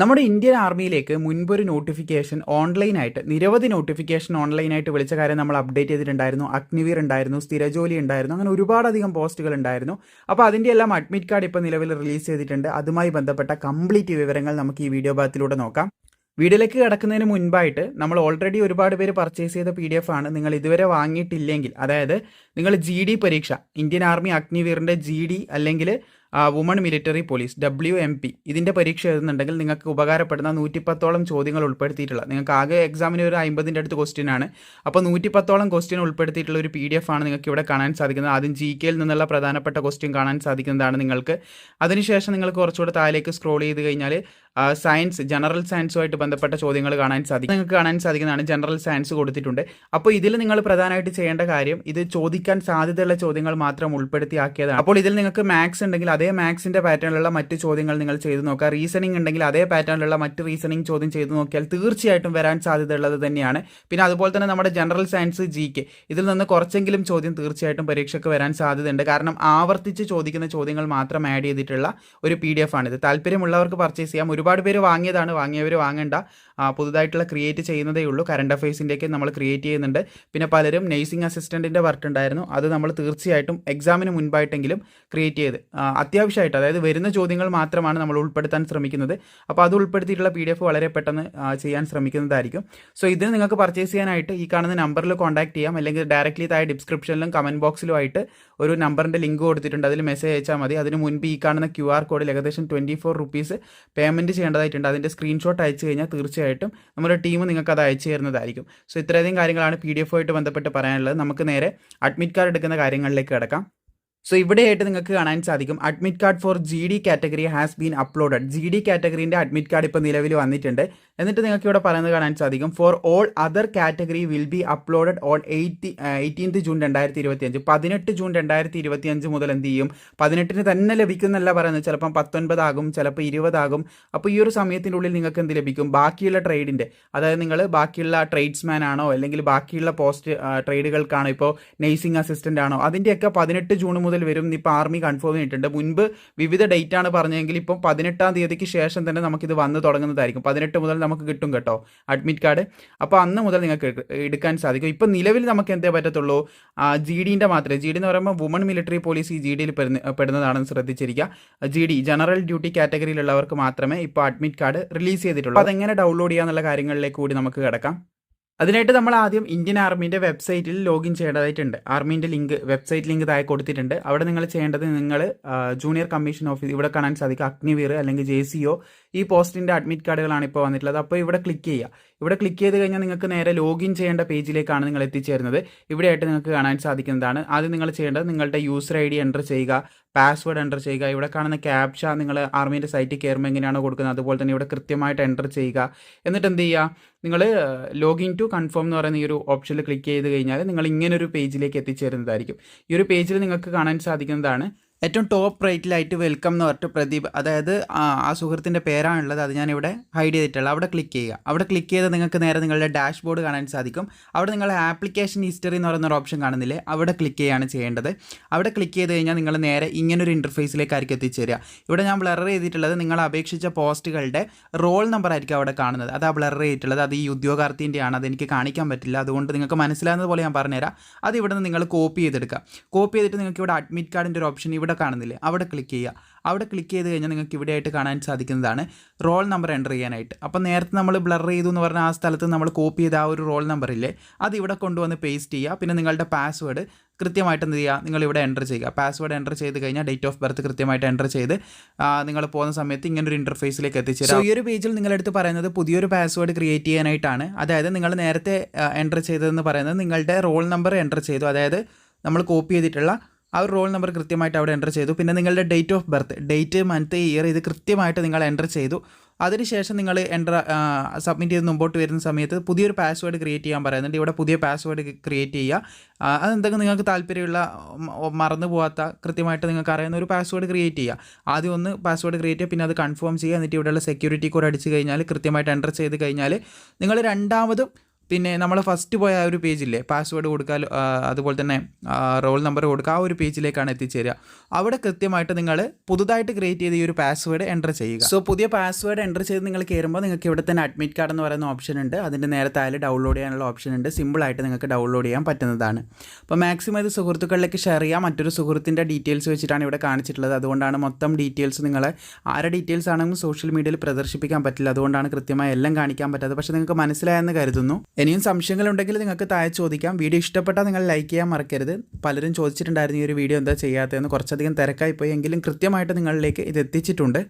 നമ്മുടെ Indian ആർമിയിലേക്ക് മുൻപൊരു notification ഓൺലൈനായിട്ട് നിരവധി നോട്ടിഫിക്കേഷൻ ഓൺലൈനായിട്ട് വിളിച്ച കാര്യം നമ്മൾ അപ്ഡേറ്റ് ചെയ്തിട്ടുണ്ടായിരുന്നു. അഗ്നിവീർ ഉണ്ടായിരുന്നു സ്ഥിരജോലി ഉണ്ടായിരുന്നു അങ്ങനെ ഒരുപാടധികം പോസ്റ്റുകൾ ഉണ്ടായിരുന്നു. അപ്പോൾ അതിന്റെ എല്ലാം അഡ്മിറ്റ് കാർഡ് ഇപ്പോൾ നിലവിൽ റിലീസ് ചെയ്തിട്ടുണ്ട്. അതുമായി ബന്ധപ്പെട്ട കംപ്ലീറ്റ് വിവരങ്ങൾ നമുക്ക് ഈ വീഡിയോ ഭാഗത്തിലൂടെ നോക്കാം. വീഡിയോയിലേക്ക് കിടക്കുന്നതിന് മുൻപായിട്ട് നമ്മൾ ഓൾറെഡി ഒരുപാട് പേര് പർച്ചേസ് ചെയ്ത പി ഡി എഫ് ആണ്. നിങ്ങൾ ഇതുവരെ വാങ്ങിയിട്ടില്ലെങ്കിൽ അതായത് നിങ്ങൾ ജി ഡി പരീക്ഷ ഇന്ത്യൻ ആർമി അഗ്നിവീറിന്റെ ജി ഡി അല്ലെങ്കിൽ woman military police W M P ഇതിന്റെ പരീക്ഷ എഴുതുന്നുണ്ടെങ്കിൽ നിങ്ങൾക്ക് ഉപകാരപ്പെടുന്ന നൂറ്റിപ്പത്തോളം ചോദ്യങ്ങൾ ഉൾപ്പെടുത്തിയിട്ടുള്ള നിങ്ങൾക്ക് ആകെ എക്സാമിന് ഒരു അമ്പതിന്റെ അടുത്ത് ക്വസ്റ്റ്യൻ ആണ്. അപ്പോൾ നൂറ്റിപ്പത്തോളം ക്വസ്റ്റ്യൻ ഉൾപ്പെടുത്തിയിട്ടുള്ള ഒരു പി ഡി എഫ് ആണ് നിങ്ങൾക്ക് ഇവിടെ കാണാൻ സാധിക്കുന്നത്. ആദ്യം ജി കെയിൽ നിന്നുള്ള പ്രധാനപ്പെട്ട ക്വസ്റ്റ്യൻ കാണാൻ സാധിക്കുന്നതാണ് നിങ്ങൾക്ക്. അതിനുശേഷം നിങ്ങൾ കുറച്ചുകൂടെ താഴേക്ക് സ്ക്രോൾ ചെയ്ത് കഴിഞ്ഞാൽ സയൻസ് ജനറൽ സയൻസുമായിട്ട് ബന്ധപ്പെട്ട ചോദ്യങ്ങൾ കാണാൻ സാധിക്കും. നിങ്ങൾക്ക് കാണാൻ സാധിക്കുന്നതാണ് ജനറൽ സയൻസ് കൊടുത്തിട്ടുണ്ട്. അപ്പോൾ ഇതിൽ നിങ്ങൾ പ്രധാനമായിട്ട് ചെയ്യേണ്ട കാര്യം ഇത് ചോദിക്കാൻ സാധ്യതയുള്ള ചോദ്യങ്ങൾ മാത്രം ഉൾപ്പെടുത്തിയാക്കിയതാണ്. അപ്പോൾ ഇതിൽ നിങ്ങൾക്ക് മാത്സ് ഉണ്ടെങ്കിൽ അതേ മാത്സിന്റെ പാറ്റേണിലുള്ള മറ്റ് ചോദ്യങ്ങൾ നിങ്ങൾ ചെയ്തു നോക്കുക. റീസണിങ് ഉണ്ടെങ്കിൽ അതേ പാറ്റേണിലുള്ള മറ്റ് റീസണിങ് ചോദ്യം ചെയ്തു നോക്കിയാൽ തീർച്ചയായിട്ടും വരാൻ സാധ്യതയുള്ളത് തന്നെയാണ്. പിന്നെ അതുപോലെ തന്നെ നമ്മുടെ ജനറൽ സയൻസ് ജി കെ ഇതിൽ നിന്ന് കുറച്ചെങ്കിലും ചോദ്യം തീർച്ചയായിട്ടും പരീക്ഷയ്ക്ക് വരാൻ സാധ്യതയുണ്ട്. കാരണം ആവർത്തിച്ച് ചോദിക്കുന്ന ചോദ്യങ്ങൾ മാത്രം ആഡ് ചെയ്തിട്ടുള്ള ഒരു പി ഡി എഫ് ആണിത്. താല്പര്യമുള്ളവർക്ക് പർച്ചേസ് ചെയ്യാം. ഒരുപാട് പേര് വാങ്ങിയതാണ്. വാങ്ങിയവർ വാങ്ങേണ്ട. പുതുതായിട്ടുള്ള ക്രിയേറ്റ് ചെയ്യുന്നതേ ഉള്ളൂ. കറണ്ട് അഫയേഴ്സിന്റെയൊക്കെ നമ്മൾ ക്രിയേറ്റ് ചെയ്യുന്നുണ്ട്. പിന്നെ പലരും നേഴ്സിംഗ് അസിസ്റ്റന്റിന്റെ വർക്ക് ഉണ്ടായിരുന്നു. അത് നമ്മൾ തീർച്ചയായിട്ടും എക്സാമിന് മുൻപായിട്ടെങ്കിലും ക്രിയേറ്റ് ചെയ്ത്. അത്യാവശ്യമായിട്ട് അതായത് വരുന്ന ചോദ്യങ്ങൾ മാത്രമാണ് നമ്മൾ ഉൾപ്പെടുത്താൻ ശ്രമിക്കുന്നത്. അപ്പോൾ അത് ഉൾപ്പെടുത്തിയിട്ടുള്ള പി വളരെ പെട്ടെന്ന് ചെയ്യാൻ ശ്രമിക്കുന്നതായിരിക്കും. സോ ഇതിന് നിങ്ങൾക്ക് പർച്ചേസ് ചെയ്യാനായിട്ട് ഈ കാണുന്ന നമ്പറിൽ കോൺടാക്ട് ചെയ്യാം. അല്ലെങ്കിൽ ഡയറക്റ്റ്ലി താഴെ ഡിസ്ക്രിപ്ഷനിലും കമന്റ് ബോക്സിലും ആയിട്ട് ഒരു നമ്പറിന്റെ ലിങ്ക് കൊടുത്തിട്ടുണ്ട്. അതിൽ മെസ്സേജ് അയച്ചാൽ മതി. അതിന് മുൻപ് ഈ കാണുന്ന ക്യു ആർ കോഡിൽ ഏകദേശം ട്വന്റി ഫോർ റുപ്പീസ് പേയ്മെന്റ് ചെയ്യേണ്ടതായിട്ടുണ്ട്. അതിന്റെ സ്ക്രീൻഷോട്ട് അയച്ചു കഴിഞ്ഞാൽ തീർച്ചയായിട്ടും നമ്മുടെ ടീം നിങ്ങൾക്ക് അത് അയച്ചു തരുന്നതായിരിക്കും. സോ ഇത്രയധികം കാര്യങ്ങളാണ് പി ഡി എഫ് ആയിട്ട് ബന്ധപ്പെട്ട് പറയാനുള്ളത്. നമുക്ക് നേരെ അഡ്മിറ്റ് കാർഡ് എടുക്കുന്ന കാര്യങ്ങളിലേക്ക് കിടക്കാം. സോ ഇവിടെയായിട്ട് നിങ്ങൾക്ക് കാണാൻ സാധിക്കും. Admit card for G D category has been uploaded G D കാറ്റഗറീന്റെ admit card ഇപ്പോൾ നിലവിൽ വന്നിട്ടുണ്ട്. എന്നിട്ട് നിങ്ങൾക്ക് ഇവിടെ പറയുന്നത് കാണാൻ സാധിക്കും. For all other category will be uploaded on eighty eighteenth June രണ്ടായിരത്തി ഇരുപത്തി അഞ്ച് പതിനെട്ട് ജൂൺ രണ്ടായിരത്തി ഇരുപത്തി അഞ്ച് മുതൽ എന്ത് ചെയ്യും? പതിനെട്ടിന് തന്നെ ലഭിക്കുന്നല്ല പറയുന്നത്. ചിലപ്പം പത്തൊൻപതാകും ചിലപ്പോൾ ഇരുപതാകും. അപ്പോൾ ഈ ഒരു സമയത്തിന്റെ ഉള്ളിൽ നിങ്ങൾക്ക് എന്ത് ലഭിക്കും? ബാക്കിയുള്ള ട്രേഡിന്റെ അതായത് നിങ്ങൾ ബാക്കിയുള്ള ട്രേഡ്സ്മാൻ ആണോ? അല്ലെങ്കിൽ ബാക്കിയുള്ള പോസ്റ്റ് ട്രേഡുകൾക്കാണോ ഇപ്പോൾ നേഴ്സിംഗ് അസിസ്റ്റന്റ് ആണോ? അതിന്റെയൊക്കെ പതിനെട്ട് ജൂൺ മുതൽ വരും. ഇപ്പോൾ ആർമി കൺഫേം ചെയ്തിട്ടുണ്ട്. മുൻപ് വിവിധ ഡേറ്റ് ആണ് പറഞ്ഞെങ്കിൽ ഇപ്പം പതിനെട്ടാം തീയതിക്ക് ശേഷം തന്നെ നമുക്കിത് വന്ന് തുടങ്ങുന്നതായിരിക്കും. പതിനെട്ട് മുതൽ നമുക്ക് കിട്ടും കേട്ടോ അഡ്മിറ്റ് കാർഡ്. അപ്പോൾ അന്ന് മുതൽ നിങ്ങൾക്ക് എടുക്കാൻ സാധിക്കും. ഇപ്പം നിലവിൽ നമുക്ക് എന്തേ പറ്റത്തുള്ളൂ? ജി ഡിന്റെ മാത്രമേ. ജി ഡി എന്ന് പറയുമ്പോൾ വുമൺ മിലിറ്ററി പോലീസ് ഈ ജി ഡിയിൽ പെടുന്നതാണെന്ന് ശ്രദ്ധിച്ചിരിക്കുക. ജി ഡി ജനറൽ ഡ്യൂട്ടി കാറ്റഗറിയിലുള്ളവർക്ക് മാത്രമേ ഇപ്പോൾ അഡ്മിറ്റ് കാർഡ് റിലീസ് ചെയ്തിട്ടുള്ളൂ. അതെങ്ങനെ ഡൗൺലോഡ് ചെയ്യാന്നുള്ള കാര്യങ്ങളിലേക്ക് കൂടി നമുക്ക് കിടക്കാം. അതിനായിട്ട് നമ്മൾ ആദ്യം ഇന്ത്യൻ ആർമീന്റെ വെബ്സൈറ്റിൽ ലോഗിൻ ചെയ്യേണ്ടതായിട്ടുണ്ട്. ആർമീന്റെ ലിങ്ക് വെബ്സൈറ്റ് ലിങ്ക് താഴെ കൊടുത്തിട്ടുണ്ട്. അവിടെ നിങ്ങൾ ചെയ്യേണ്ടത് നിങ്ങൾ ജൂനിയർ കമ്മീഷൻ ഓഫീസ് ഇവിടെ കാണാൻ സാധിക്കും. അഗ്നിവീർ അല്ലെങ്കിൽ ജെ സി ഒ ഈ പോസ്റ്റിന്റെ അഡ്മിറ്റ് കാർഡുകളാണ് ഇപ്പോൾ വന്നിട്ടുള്ളത്. അപ്പോൾ ഇവിടെ ക്ലിക്ക് ചെയ്യുക. ഇവിടെ ക്ലിക്ക് ചെയ്ത് കഴിഞ്ഞാൽ നിങ്ങൾക്ക് നേരെ ലോഗിൻ ചെയ്യേണ്ട പേജിലേക്കാണ് നിങ്ങൾ എത്തിച്ചേരുന്നത്. ഇവിടെയായിട്ട് നിങ്ങൾക്ക് കാണാൻ സാധിക്കുന്നതാണ്. ആദ്യം നിങ്ങൾ ചെയ്യേണ്ടത് നിങ്ങളുടെ യൂസർ ഐ ഡി എന്റർ ചെയ്യുക പാസ്വേഡ് എന്റർ ചെയ്യുക. ഇവിടെ കാണുന്ന ക്യാപ്ഷ നിങ്ങൾ ആർമീന്റെ സൈറ്റിൽ കയറുമ്പോൾ എങ്ങനെയാണോ കൊടുക്കുന്നത്. അതുപോലെ തന്നെ ഇവിടെ കൃത്യമായിട്ട് എന്റർ ചെയ്യുക. എന്നിട്ട് എന്ത് ചെയ്യുക? നിങ്ങൾ ലോഗിൻ ടു കൺഫേം എന്ന് പറയുന്ന ഈ ഒരു ഓപ്ഷനിൽ ക്ലിക്ക് ചെയ്ത് കഴിഞ്ഞാൽ നിങ്ങൾ ഇങ്ങനൊരു പേജിലേക്ക് എത്തിച്ചേരുന്നതായിരിക്കും. ഈ ഒരു പേജിൽ നിങ്ങൾക്ക് കാണാൻ സാധിക്കുന്നതാണ്. ഏറ്റവും ടോപ്പ് റേറ്റിലായിട്ട് വെൽക്കം എന്ന് പറഞ്ഞിട്ട് പ്രദീപ് അതായത് ആ സുഹൃത്തിന്റെ പേരാണുള്ളത് അത് ഞാനിവിടെ ഹൈഡ് ചെയ്തിട്ടുള്ളത്. അവിടെ ക്ലിക്ക് ചെയ്യുക. അവിടെ ക്ലിക്ക് ചെയ്ത് നിങ്ങൾക്ക് നേരെ നിങ്ങളുടെ ഡാഷ് ബോർഡ് കാണാൻ സാധിക്കും. അവിടെ നിങ്ങൾ ആപ്ലിക്കേഷൻ ഹിസ്റ്ററി എന്ന് പറയുന്ന ഒരു ഓപ്ഷൻ കാണുന്നില്ലേ അവിടെ ക്ലിക്ക് ചെയ്യുകയാണ് ചെയ്യേണ്ടത്. അവിടെ ക്ലിക്ക് ചെയ്ത് കഴിഞ്ഞാൽ നിങ്ങൾ നേരെ ഇങ്ങനൊരു ഇന്റർഫേസിലേക്കായിരിക്കും എത്തിച്ചേരുക. ഇവിടെ ഞാൻ ബ്ലർ ചെയ്തിട്ടുള്ളത് നിങ്ങൾ അപേക്ഷിച്ച പോസ്റ്റുകളുടെ റോൾ നമ്പർ ആയിരിക്കും അവിടെ കാണുന്നത്. അത് ബ്ലർ ചെയ്തിട്ടുള്ളത്. അത് ഈ ഉദ്യോഗാർത്ഥിന്റെയാണ് അതെനിക്ക് കാണിക്കാൻ പറ്റില്ല. അതുകൊണ്ട് നിങ്ങൾക്ക് മനസ്സിലാകുന്നത് പോലെ ഞാൻ പറഞ്ഞുതരാം. അത് ഇവിടെ നിന്ന് നിങ്ങൾ കോപ്പി ചെയ്തെടുക്കുക. കോപ്പി ചെയ്തിട്ട് നിങ്ങൾക്ക് ഇവിടെ അഡ്മിറ്റ് കാർഡിന്റെ ഒരു ഓപ്ഷൻ ഇവിടെ ഇവിടെ കാണുന്നില്ലേ? അവിടെ ക്ലിക്ക് ചെയ്യുക. അവിടെ ക്ലിക്ക് ചെയ്ത് കഴിഞ്ഞാൽ നിങ്ങൾക്ക് ഇവിടെയായിട്ട് കാണാൻ സാധിക്കുന്നതാണ് റോൾ നമ്പർ എന്റർ ചെയ്യാനായിട്ട്. അപ്പോൾ നേരത്തെ നമ്മൾ ബ്ലർ ചെയ്തു എന്ന് പറഞ്ഞാൽ ആ സ്ഥലത്ത് നമ്മൾ കോപ്പി ചെയ്ത ആ ഒരു റോൾ നമ്പർ ഇല്ലേ അത് ഇവിടെ കൊണ്ടുവന്ന് പേസ്റ്റ് ചെയ്യുക. പിന്നെ നിങ്ങളുടെ പാസ്വേഡ് കൃത്യമായിട്ട് എന്ത് ചെയ്യുക? നിങ്ങൾ ഇവിടെ എന്റർ ചെയ്യുക. പാസ്വേഡ് എന്റർ ചെയ്ത് കഴിഞ്ഞാൽ ഡേറ്റ് ഓഫ് ബർത്ത് കൃത്യമായിട്ട് എന്റർ ചെയ്ത് നിങ്ങൾ പോകുന്ന സമയത്ത് ഇങ്ങനെ ഒരു ഇന്റർഫേസിലേക്ക് എത്തിച്ചേരും. ഈ ഒരു പേജിൽ നിങ്ങളെടുത്ത് പറയുന്നത് പുതിയൊരു പാസ്വേഡ് ക്രിയേറ്റ് ചെയ്യാനായിട്ടാണ്. അതായത് നിങ്ങൾ നേരത്തെ എന്റർ ചെയ്തതെന്ന് പറയുന്നത് നിങ്ങളുടെ റോൾ നമ്പർ എന്റർ ചെയ്തു. അതായത് നമ്മൾ കോപ്പി ചെയ്തിട്ടുള്ള ആ ഒരു റോൾ നമ്പർ കൃത്യമായിട്ട് അവിടെ എന്റർ ചെയ്തു. പിന്നെ നിങ്ങളുടെ date of birth date month year ഇത് കൃത്യമായിട്ട് നിങ്ങൾ എന്റർ ചെയ്തു. അതിനുശേഷം നിങ്ങൾ എന്റർ സബ്മിറ്റ് ചെയ്ത് മുമ്പോട്ട് വരുന്ന സമയത്ത് പുതിയൊരു പാസ്വേഡ് ക്രിയേറ്റ് ചെയ്യാൻ പറയുന്നുണ്ട്. ഇവിടെ പുതിയ പാസ്വേഡ് ക്രിയേറ്റ് ചെയ്യുക. അതെന്തെങ്കിലും നിങ്ങൾക്ക് താല്പര്യമുള്ള മറന്നു പോകാത്ത കൃത്യമായിട്ട് നിങ്ങൾക്ക് അറിയുന്ന ഒരു പാസ്വേഡ് ക്രിയേറ്റ് ചെയ്യുക. ആദ്യം ഒന്ന് പാസ്വേഡ് ക്രിയേറ്റ് ചെയ്യുക പിന്നെ അത് കൺഫേം ചെയ്യുക. എന്നിട്ട് ഇവിടെയുള്ള സെക്യൂരിറ്റി കോഡ് അടിച്ച് കഴിഞ്ഞാൽ കൃത്യമായിട്ട് എന്റർ ചെയ്ത് കഴിഞ്ഞാൽ നിങ്ങൾ രണ്ടാമതും പിന്നെ നമ്മൾ ഫസ്റ്റ് പോയ ആ ഒരു പേജില്ലേ പാസ്വേഡ് കൊടുക്കുക ആ, അതുപോലെ തന്നെ റോൾ നമ്പർ കൊടുക്കുക ആ ഒരു പേജിലേക്കാണ് എത്തിച്ചേരുക അവിടെ കൃത്യമായിട്ട് നിങ്ങൾ പുതുതായിട്ട് ക്രിയേറ്റ് ചെയ്ത ഈ ഒരു പാസ്വേഡ് എന്റർ ചെയ്യുക. സോ പുതിയ പാസ്വേഡ് എന്റർ ചെയ്ത് നിങ്ങൾ കയറുമ്പോൾ നിങ്ങൾക്ക് ഇവിടെ തന്നെ അഡ്മിറ്റ് കാർഡ് എന്ന് പറയുന്ന ഓപ്ഷൻ ഉണ്ട്. അതിന്റെ നേരത്തെ താഴെ ഡൗൺലോഡ് ചെയ്യാനുള്ള ഓപ്ഷൻ ഉണ്ട്. സിമ്പിളായിട്ട് നിങ്ങൾക്ക് ഡൗൺലോഡ് ചെയ്യാൻ പറ്റുന്നതാണ്. അപ്പോൾ മാക്സിമം ഇത് സുഹൃത്തുക്കളിലേക്ക് ഷെയർ ചെയ്യാം മറ്റൊരു സുഹൃത്തിന്റെ ഡീറ്റെയിൽസ് വെച്ചിട്ടാണ് ഇവിടെ കാണിച്ചിട്ടുള്ളത്. അതുകൊണ്ടാണ് മൊത്തം ഡീറ്റെയിൽസ് നിങ്ങളെ ആരുടെ ഡീറ്റെയിൽസ് ആണെങ്കിലും സോഷ്യൽ മീഡിയയിൽ പ്രദർശിപ്പിക്കാൻ പറ്റില്ല. അതുകൊണ്ടാണ് കൃത്യമായി എല്ലാം കാണിക്കാൻ പറ്റാത്തത്. പക്ഷേ നിങ്ങൾക്ക് മനസ്സിലായെന്ന് കരുതുന്നു. ഇനിയും സംശയങ്ങളുണ്ടെങ്കിൽ നിങ്ങൾക്ക് താഴെ ചോദിക്കാം. വീഡിയോ ഇഷ്ടപ്പെട്ടാൽ നിങ്ങൾ ലൈക്ക് ചെയ്യാൻ മറക്കരുത്. പലരും ചോദിച്ചിട്ടുണ്ടായിരുന്നു ഈ ഒരു വീഡിയോ എന്താ ചെയ്യാത്തതെന്ന്. കുറച്ചധികം തിരക്കായി പോയി എങ്കിലും കൃത്യമായിട്ട് നിങ്ങളിലേക്ക് ഇത് എത്തിച്ചിട്ടുണ്ട്.